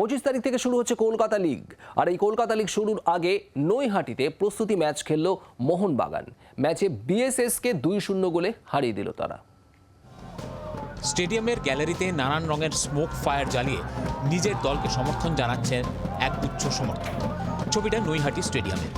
পঁচিশ তারিখ থেকে শুরু হচ্ছে কলকাতা লিগ। আর এই কলকাতা লিগ শুরুর আগে নৈহাটিতে প্রস্তুতি ম্যাচ খেলল মোহনবাগান। ম্যাচে বিএসএসকে দুই শূন্য গোলে হারিয়ে দিল তারা। স্টেডিয়ামের গ্যালারিতে নানান রঙের স্মোক ফায়ার জ্বালিয়ে নিজের দলকে সমর্থন জানাচ্ছেন এক গুচ্ছ সমর্থক। ছবিটা নৈহাটি স্টেডিয়ামে।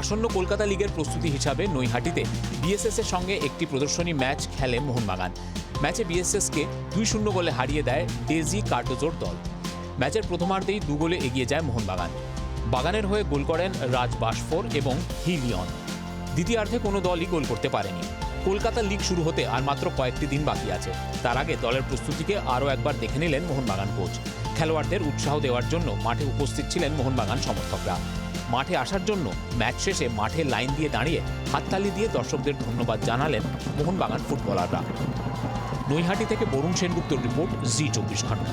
আসন্ন কলকাতা লিগের প্রস্তুতি হিসাবে নৈহাটিতে বিএসএস এর সঙ্গে একটি প্রদর্শনী ম্যাচ খেলে মোহনবাগান। ম্যাচে বিএসএসকে দুই শূন্য গোলে হারিয়ে দেয় ডেজি কার্টোজোর দল। ম্যাচের প্রথমার্ধেই দু গোলে এগিয়ে যায় মোহনবাগান। বাগানের হয়ে গোল করেন রাজ বাসফোর এবং হিলিয়ন দ্বিতীয়ার্ধে কোনো দলই গোল করতে পারেনি। কলকাতা লিগ শুরু হতে আর মাত্র কয়েকটি দিন বাকি আছে। তার আগে দলের প্রস্তুতিকে আরও একবার দেখে নিলেন মোহনবাগান কোচ। খেলোয়াড়দের উৎসাহ দেওয়ার জন্য মাঠে উপস্থিত ছিলেন মোহনবাগান সমর্থকরা। মাঠে আসার জন্য ম্যাচ শেষে মাঠে লাইন দিয়ে দাঁড়িয়ে হাততালি দিয়ে দর্শকদের ধন্যবাদ জানালেন মোহনবাগান ফুটবলাররা। নৈহাটি থেকে বরুণ সেনগুপ্তর রিপোর্ট, জি চব্বিশ ঘণ্টা।